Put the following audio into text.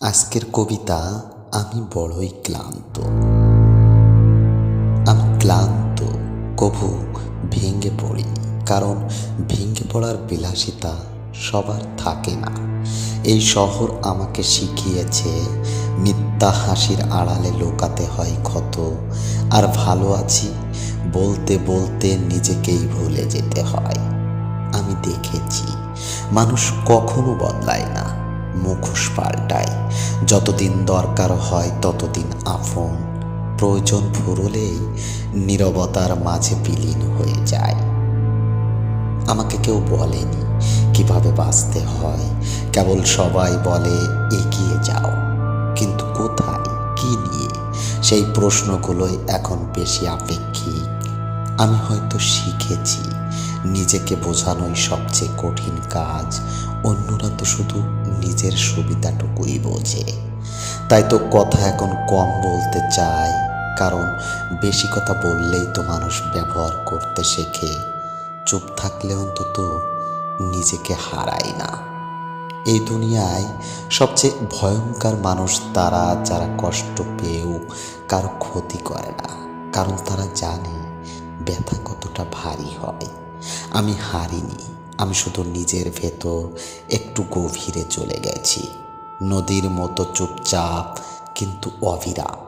আজকের কবিতা, আমি বড়ই ক্লান্ত। আমি ক্লান্ত, কভু ভেঙে পড়ি, কারণ ভেঙে পড়ার বিলাসিতা সবার থাকে না। এই শহর আমাকে শিখিয়েছে মিথ্যা হাসির আড়ালে লোকাতে হয় ক্ষত। আর ভালো আছি, বলতে বলতে নিজেকেই ভুলে যেতে হয়। আমি দেখেছি, মানুষ কখনো বদলায় না। মুখোশ পাল্টায়। যতদিন দরকার হয় ততদিন আপন। প্রয়োজন ফুরলেই নীরবতার মাঝে বিলীন হয়ে যায়। আমাকে কেউ বলেনি কীভাবে বাঁচতে হয়। কেবল সবাই বলে, এগিয়ে যাও। কিন্তু কোথায়, কি নিয়ে? সেই প্রশ্নগুলোই এখন বেশি আপেক্ষিক। আমি হয়তো শিখেছি নিজেকে বোঝানোই সবচেয়ে কঠিন কাজ। অন্যরা তো শুধু নিজের সুবিধাটুকুই বোঝে। তাই তো কথা এখন কম বলতে চাই কারণ বেশি কথা বললেই তো মানুষ ব্যবহার করতে শেখে। চুপ থাকলে অন্তত নিজেকে হারায় না। এই দুনিয়ায় সবচেয়ে ভয়ঙ্কর মানুষ তারা যারা কষ্ট পেয়েও কারও ক্ষতি করে না, কারণ তারা জানে ব্যথা কতটা ভারী হয়। আমি হারিনি আমি শুধু নিজের ভেতর একটু গভীরে চলে গেছি। নদীর মতো চুপচাপ কিন্তু অবিরাম।